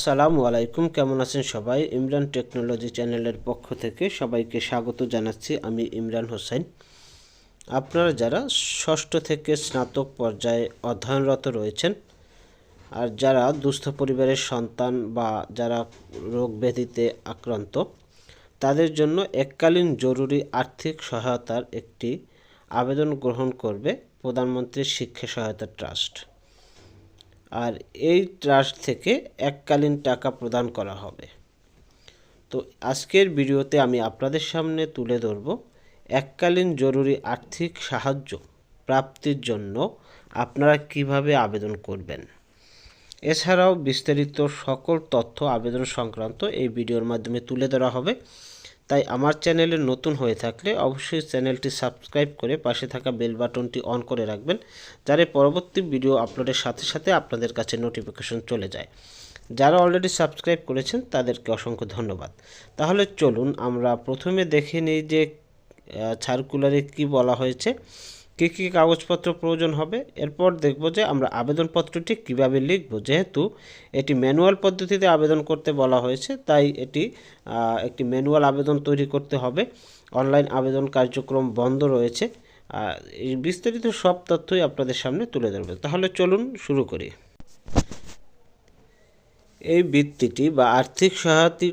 আসসালামু আলাইকুম, কেমন আছেন সবাই? ইমরান টেকনোলজি চ্যানেলের পক্ষ থেকে সবাইকে স্বাগত জানাচ্ছি আমি ইমরান হোসেন। আপনারা যারা ষষ্ঠ থেকে স্নাতক পর্যায়ে অধ্যয়নরত রয়েছেন আর যারা দুস্থ পরিবারের সন্তান বা যারা রোগ ব্যাধিতে আক্রান্ত, তাদের জন্য এককালীন জরুরি আর্থিক সহায়তার একটি আবেদন গ্রহণ করবে প্রধানমন্ত্রীর শিক্ষা সহায়তা ট্রাস্ট। আর এই ট্রাস্ট থেকে এককালীন টাকা প্রদান করা হবে। তো আজকের ভিডিওতে আমি আপনাদের সামনে তুলে ধরব এককালীন জরুরি আর্থিক সাহায্য প্রাপ্তির জন্য আপনারা কীভাবে আবেদন করবেন। এছাড়াও বিস্তারিত সকল তথ্য আবেদন সংক্রান্ত এই ভিডিওর মাধ্যমে তুলে ধরা হবে। তাই আমার চ্যানেলে নতুন হয়ে থাকলে অবশ্যই চ্যানেলটি সাবস্ক্রাইব করে পাশে থাকা বেল বাটনটি অন করে রাখবেন, যাতে পরবর্তী ভিডিও আপলোডের সাথে সাথে আপনাদের কাছে নোটিফিকেশন চলে যায়। যারা অলরেডি সাবস্ক্রাইব করেছেন, তাদেরকে অসংখ্য ধন্যবাদ। তাহলে চলুন আমরা প্রথমে দেখে নিই যে সার্কুলারে কি বলা হয়েছে। কী কী কাগজপত্র প্রয়োজন হবে? এরপর দেখব যে আমরা আবেদনপত্রটি কীভাবে লিখব। যেহেতু এটি ম্যানুয়াল পদ্ধতিতে আবেদন করতে বলা হয়েছে, তাই এটি একটি ম্যানুয়াল আবেদন তৈরি করতে হবে। অনলাইন আবেদন কার্যক্রম বন্ধ রয়েছে। এই বিস্তারিত সব তথ্যই আপনাদের সামনে তুলে ধরবে। তাহলে চলুন শুরু করি। এই বৃত্তিটি বা আর্থিক সহায়তি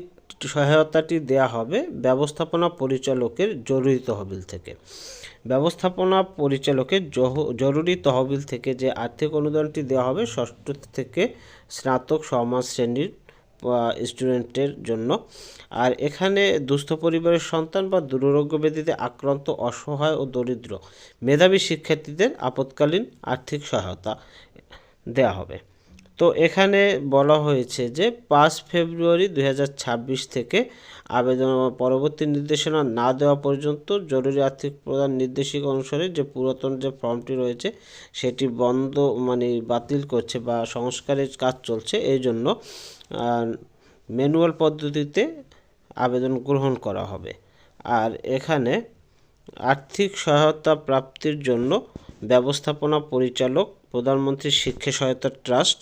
সহায়তাটি দেয়া হবে ব্যবস্থাপনা পরিচালকের জরুরি তহবিল থেকে। ব্যবস্থাপনা পরিচালকের জরুরি তহবিল থেকে যে আর্থিক অনুদানটি দেওয়া হবে ষষ্ঠ থেকে স্নাতক সমাজ শ্রেণির স্টুডেন্টের জন্য। আর এখানে দুস্থ পরিবারের সন্তান বা দুরারোগ্য ব্যাধিতে আক্রান্ত, অসহায় ও দরিদ্র মেধাবী শিক্ষার্থীদের আপৎকালীন আর্থিক সহায়তা দেয়া হবে। তো এখানে বলা হয়েছে যে পাঁচ ফেব্রুয়ারি দু হাজার ছাব্বিশ থেকে আবেদন পরবর্তী নির্দেশনা না দেওয়া পর্যন্ত জরুরি আর্থিক প্রদান নির্দেশিকা অনুসারে যে পুরাতন যে ফর্মটি রয়েছে, সেটি বন্ধ মানে বাতিল করছে বা সংস্কারের কাজ চলছে। এই জন্য ম্যানুয়াল পদ্ধতিতে আবেদন গ্রহণ করা হবে। আর এখানে আর্থিক সহায়তা প্রাপ্তির জন্য ব্যবস্থাপনা পরিচালক প্রধানমন্ত্রী শিক্ষা সহায়তা ট্রাস্ট,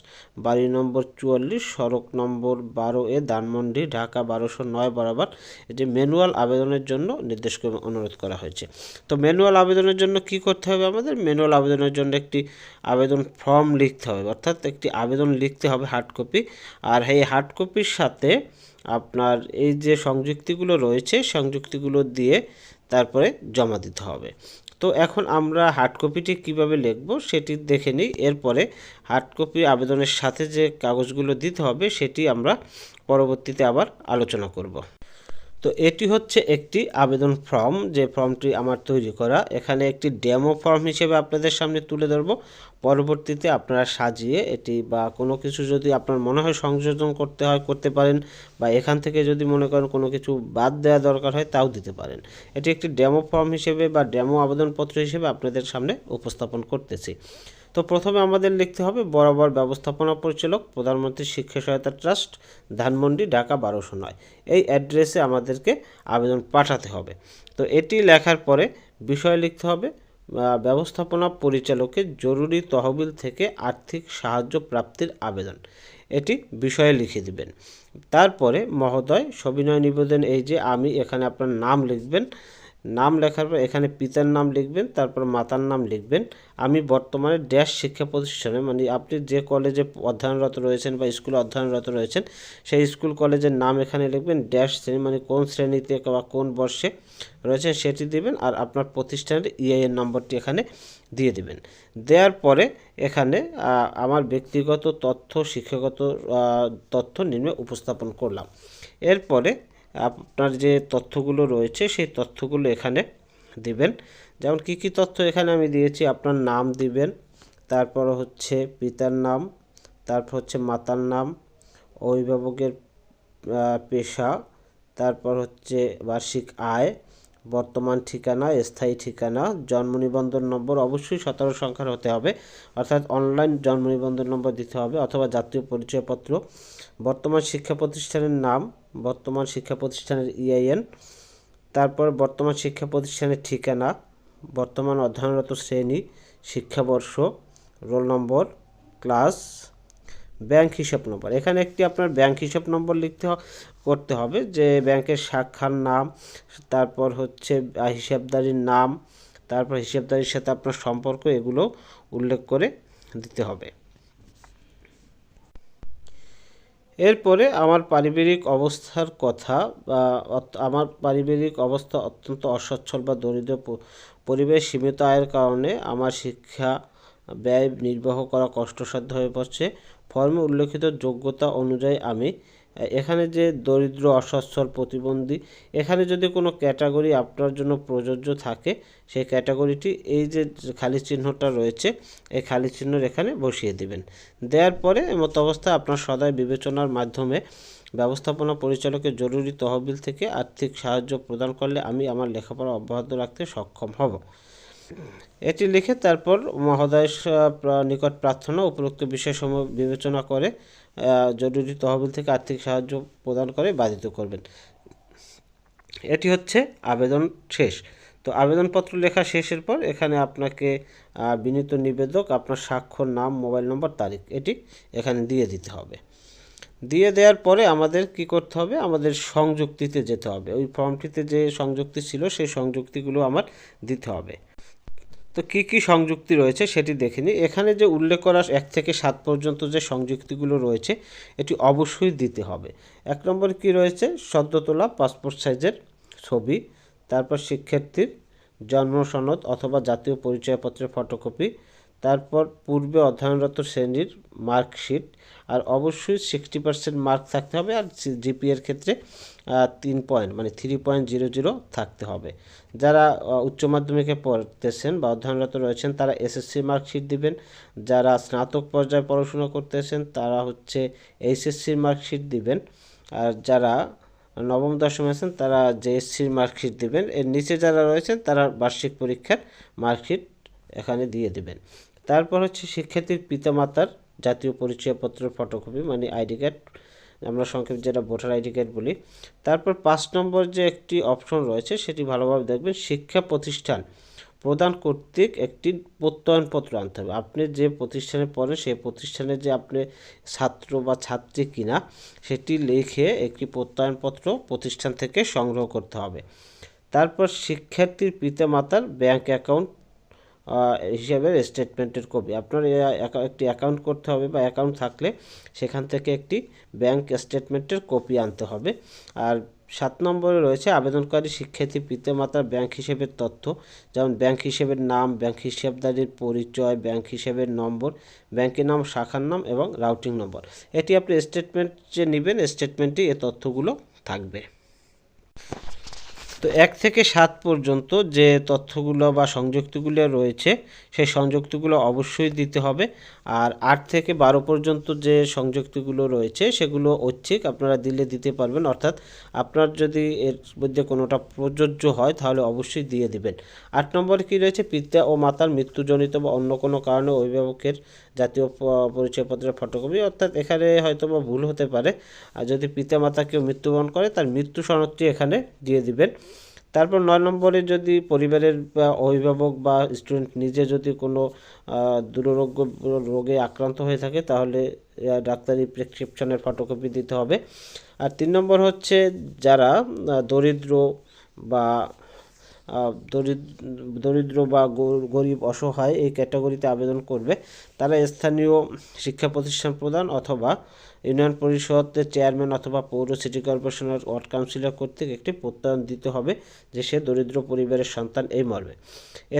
বাড়ি নম্বর চুয়াল্লিশ, সড়ক নম্বর বারো এ ধানমন্ডি, ঢাকা বারোশো নয় বরাবর যে ম্যানুয়াল আবেদনের জন্য নির্দেশ অনুরোধ করা হয়েছে। তো ম্যানুয়াল আবেদনের জন্য কি করতে হবে আমাদের? ম্যানুয়াল আবেদনের জন্য একটি আবেদন ফর্ম লিখতে হবে, অর্থাৎ একটি আবেদন লিখতে হবে হার্ড কপি। আর এই হার্ড কপির সাথে আপনার এই যে সংযুক্তিগুলো রয়েছে, সংযুক্তিগুলো দিয়ে তারপরে জমা দিতে হবে। তো এখন আমরা হার্ড কপিটি কীভাবে লিখব সেটি দেখে নিই। এরপরে হার্ড কপি আবেদনের সাথে যে কাগজগুলো দিতে হবে সেটি আমরা পরবর্তীতে আবার আলোচনা করব। তো এটি হচ্ছে একটি আবেদন ফর্ম, যে ফর্মটি আমার তৈরি করা। এখানে একটি ডেমো ফর্ম হিসেবে আপনাদের সামনে তুলে ধরবো। পরবর্তীতে আপনারা সাজিয়ে এটি বা কোনো কিছু যদি আপনার মনে হয় সংযোজন করতে হয়, করতে পারেন বা এখান থেকে যদি মনে করেন কোনো কিছু বাদ দেওয়া দরকার হয়, তাও দিতে পারেন। এটি একটি ডেমো ফর্ম হিসেবে বা ডেমো আবেদনপত্র হিসেবে আপনাদের সামনে উপস্থাপন করতেছি। তো প্রথমে আমাদের লিখতে হবে, বরাবর ব্যবস্থাপনা পরিচালক, প্রধানমন্ত্রী শিক্ষা সহায়তা ট্রাস্ট, ধানমন্ডি, ঢাকা বারোশো নয়। এই অ্যাড্রেসে আমাদেরকে আবেদন পাঠাতে হবে। তো এটি লেখার পরে বিষয় লিখতে হবে ব্যবস্থাপনা পরিচালকের জরুরি তহবিল থেকে আর্থিক সাহায্য প্রাপ্তির আবেদন। এটি বিষয়ে লিখে দিবেন। তারপরে মহোদয়, সবিনয় নিবেদন, এই যে আমি এখানে আপনার নাম লিখবেন নাম লেখার পর এখানে পিতার নাম লিখবেন, তারপর মাতার নাম লিখবেন। আমি বর্তমানে ড্যাশ শিক্ষা প্রতিষ্ঠানে মানে আপনি যে কলেজে অধ্যয়নরত রয়েছেন বা স্কুলে অধ্যয়নরত রয়েছেন, সেই স্কুল কলেজের নাম এখানে লিখবেন ড্যাশ শ্রেণি মানে কোন শ্রেণীতে বা কোন বর্ষে রয়েছে সেটি দিবেন আর আপনার প্রতিষ্ঠানের ইআইএন নম্বরটি এখানে দিয়ে দিবেন। দেওয়ার পরে এখানে আমার ব্যক্তিগত তথ্য, শিক্ষাগত তথ্য নিম্নে উপস্থাপন করলাম। এরপরে আপনার যে তথ্যগুলো রয়েছে, সেই তথ্যগুলো এখানে দিবেন। যেমন কি কি তথ্য এখানে আমি দিয়েছি, আপনার নাম দিবেন, তারপর হচ্ছে পিতার নাম, তারপর হচ্ছে মাতার নাম, অভিভাবকের পেশা, তারপর হচ্ছে বার্ষিক আয়, বর্তমান ঠিকানা, স্থায়ী ঠিকানা, জন্ম নিবন্ধন নম্বর, অবশ্যই সতেরো সংখ্যার হতে হবে। অর্থাৎ অনলাইন জন্ম নিবন্ধন নম্বর দিতে হবে, অথবা জাতীয় পরিচয়পত্র, বর্তমান শিক্ষা প্রতিষ্ঠানের নাম বর্তমান শিক্ষা প্রতিষ্ঠানের ইআইএন তারপর বর্তমান শিক্ষা প্রতিষ্ঠানের ঠিকানা, বর্তমান অধ্যয়নরত শ্রেণি, শিক্ষাবর্ষ, রোল নম্বর, ক্লাস, ব্যাংক হিসাব নম্বর। এখানে একটি আপনার ব্যাংক হিসাব নম্বর লিখতে করতে হবে যে ব্যাংকের শাখার নাম, তারপর হচ্ছে হিসাবদারির নাম, তারপর হিসাবদারির সাথে আপনার সম্পর্ক, এগুলো উল্লেখ করে দিতে হবে। এরপরে আমার পারিবারিক অবস্থার কথা বা আমার পারিবারিক অবস্থা অত্যন্ত অসচ্ছল বা দরিদ্র পরিবেশ সীমিত আয়ের কারণে আমার শিক্ষা ব্যয় নির্বাহ করা কষ্টসাধ্য হয়ে পড়ছে। ফর্মে উল্লেখিত যোগ্যতা অনুযায়ী আমি এখানে যে দরিদ্র, অসচ্ছল প্রতিবন্ধী, এখানে যদি কোনো ক্যাটাগরি আপনার জন্য প্রযোজ্য থাকে, সেই ক্যাটাগরিটি এই যে খালি চিহ্নটা রয়েছে, এই খালি চিহ্নর এখানে বসিয়ে দিবেন। দেওয়ার পরে মত অবস্থায় আপনার সদায় বিবেচনার মাধ্যমে ব্যবস্থাপনা পরিচালকের জরুরি তহবিল থেকে আর্থিক সাহায্য প্রদান করলে আমি আমার লেখাপড়া অব্যাহত রাখতে সক্ষম হব। এটি লিখে তারপর প্র- নিকট প্রার্থনা উপরোক্ত বিষয়সমূহ বিবেচনা করে জরুরি তহবিল থেকে আর্থিক সাহায্য প্রদান করে বাধিত করবেন। এটি হচ্ছে আবেদন শেষ। তো আবেদনপত্র লেখা শেষের পর এখানে আপনাকে বিনীত নিবেদক, আপনার স্বাক্ষর, নাম, মোবাইল নম্বর, তারিখ, এটি এখানে দিয়ে দিতে হবে। দিয়ে দেওয়ার পরে আমাদের কি করতে হবে? আমাদের সংযুক্তিতে যেতে হবে। ওই ফর্মটিতে যে সংযুক্তি ছিল, সেই সংযুক্তিগুলো আমার দিতে হবে। তো কি কি সংযুক্তি রয়েছে সেটি দেখে নিই এখানে যে উল্লেখ করা এক থেকে সাত পর্যন্ত যে সংযুক্তিগুলো রয়েছে, এটি অবশ্যই দিতে হবে। এক নম্বর কি রয়েছে? সদ্য তোলা পাসপোর্ট সাইজের ছবি, তারপর শিক্ষার্থীর জন্ম সনদ অথবা জাতীয় পরিচয়পত্রের ফটোকপি তারপর পূর্বে অধ্যয়নরত শ্রেণির মার্কশিট, আর অবশ্যই সিক্সটি পার্সেন্ট মার্ক থাকতে হবে, আর জিপিএর ক্ষেত্রে তিন পয়েন্ট মানে থ্রি পয়েন্ট জিরো জিরো থাকতে হবে। যারা উচ্চ মাধ্যমিকে পড়তেছেন বা অধ্যয়নরত রয়েছেন, তারা এসএসসি মার্কশিট দিবেন। যারা স্নাতক পর্যায়ে পড়াশোনা করতেছেন, তারা হচ্ছে এইচএসসির মার্কশিট দিবেন। আর যারা নবম দশম আছেন, তারা জেএসসির মার্কশিট দিবেন। এর নিচে যারা রয়েছেন, তারা বার্ষিক পরীক্ষার মার্কশিট এখানে দিয়ে দিবেন। তারপর হচ্ছে শিক্ষার্থীর পিতামাতার জাতীয় পরিচয়পত্রের ফটোকপি মানে আইডি কার্ড আমরা সংক্ষেপে যেটা ভোটার আইডি কার্ড বলি। তারপর পাঁচ নম্বর যে একটি অপশন রয়েছে, সেটি ভালোভাবে দেখবেন, শিক্ষা প্রতিষ্ঠান প্রদান কর্তৃক একটি প্রত্যয়নপত্র আনতে হবে। আপনি যে প্রতিষ্ঠানে পড়েন, সেই প্রতিষ্ঠানে যে আপনি ছাত্র বা ছাত্রী কিনা, সেটি লিখে একটি প্রত্যয়নপত্র প্রতিষ্ঠান থেকে সংগ্রহ করতে হবে। তারপর শিক্ষার্থীর পিতামাতার ব্যাংক অ্যাকাউন্ট হিসাবে স্টেটমেন্টের কপি আপনার এ একটি অ্যাকাউন্ট করতে হবে বা অ্যাকাউন্ট থাকলে সেখান থেকে একটি ব্যাংক স্টেটমেন্টের কপি আনতে হবে। আর সাত নম্বরে রয়েছে আবেদনকারী শিক্ষার্থী পিতামাতার ব্যাংক হিসেবের তথ্য। যেমন ব্যাংক হিসেবের নাম ব্যাংক হিসাবদারির পরিচয় ব্যাংক হিসেবের নম্বর ব্যাংকের নাম, শাখার নাম এবং রাউটিং নম্বর এটি আপনি স্টেটমেন্ট যে নেবেন স্টেটমেন্টে এই তথ্যগুলো থাকবে। তো এক থেকে সাত পর্যন্ত যে তথ্যগুলো বা সংযুক্তিগুলো রয়েছে, সেই সংযুক্তিগুলো অবশ্যই দিতে হবে। আর আট থেকে বারো পর্যন্ত যে সংযুক্তিগুলো রয়েছে, সেগুলো ঐচ্ছিক আপনারা দিলে দিতে পারবেন। অর্থাৎ আপনার যদি এর মধ্যে কোনোটা প্রযোজ্য হয়, তাহলে অবশ্যই দিয়ে দিবেন। আট নম্বরে কি রয়েছে? পিতা ও মাতার মৃত্যুজনিত বা অন্য কোনো কারণে অভিভাবকের জাতীয় পরিচয়পত্রের ফটোকপি, অর্থাৎ এখানে হয়তো বা ভুল হতে পারে। আর যদি পিতা মাতা কেউ মৃত্যুবরণ করে, তার মৃত্যু সনদটি এখানে দিয়ে দিবেন। তারপর নয় নম্বরে যদি পরিবারের বা অভিভাবক বা স্টুডেন্ট নিজে যদি কোনো দুররোগ্য রোগে আক্রান্ত হয়ে থাকে, তাহলে ডাক্তারি প্রেসক্রিপশনের ফটোকপি দিতে হবে। আর তিন নম্বর হচ্ছে যারা দরিদ্র বা দরিদ্র বা গরিব অসহায় এই ক্যাটাগরিতে আবেদন করবে। তারা স্থানীয় শিক্ষা প্রতিষ্ঠান প্রদান অথবা ইউনিয়ন পরিষদের চেয়ারম্যান অথবা পৌর সিটি কর্পোরেশনের ওয়ার্ড কাউন্সিলর কর্তৃক একটি প্রত্যয়ন দিতে হবে যে সে দরিদ্র পরিবারের সন্তান এই মর্মে।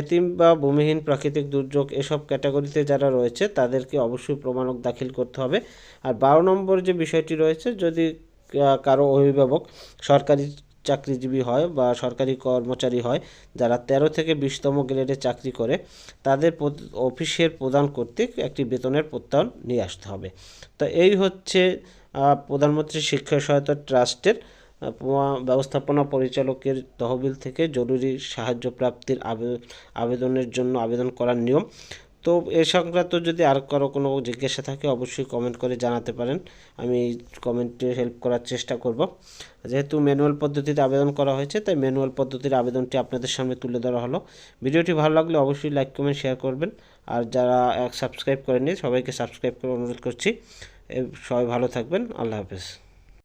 এতিম বা ভূমিহীন প্রাকৃতিক দুর্যোগ এসব ক্যাটাগরিতে যারা রয়েছে তাদেরকে অবশ্যই প্রমাণক দাখিল করতে হবে। আর বারো নম্বর যে বিষয়টি রয়েছে, যদি কারও অভিভাবক সরকারি চাকরিজীবী হয় বা সরকারি কর্মচারী হয়, যারা তেরো থেকে বিশতম গ্রেডে চাকরি করে, তাদের অফিসের প্রদান কর্তৃক একটি বেতনের প্রত্যয়ন নিয়ে আসতে হবে। তো এই হচ্ছে প্রধানমন্ত্রী শিক্ষা সহায়তা ট্রাস্টের ব্যবস্থাপনা পরিচালকের তহবিল থেকে জরুরি সাহায্য প্রাপ্তির আবে- আবেদনের জন্য আবেদন করার নিয়ম। তো এ সংক্রান্ত যদি আর কারও কোনো জিজ্ঞাসা থাকে, অবশ্যই কমেন্ট করে জানাতে পারেন। আমি কমেন্টে হেল্প করার চেষ্টা করব। যেহেতু ম্যানুয়াল পদ্ধতিতে আবেদন করা হয়েছে, তাই ম্যানুয়াল পদ্ধতির আবেদনটি আপনাদের সামনে তুলে ধরা হলো। ভিডিওটি ভালো লাগলে অবশ্যই লাইক কমেন্ট শেয়ার করবেন। আর যারা সাবস্ক্রাইব করেননি, সবাইকে সাবস্ক্রাইব করে অনুরোধ করছি। সবাই ভালো থাকবেন। আল্লাহ হাফেজ।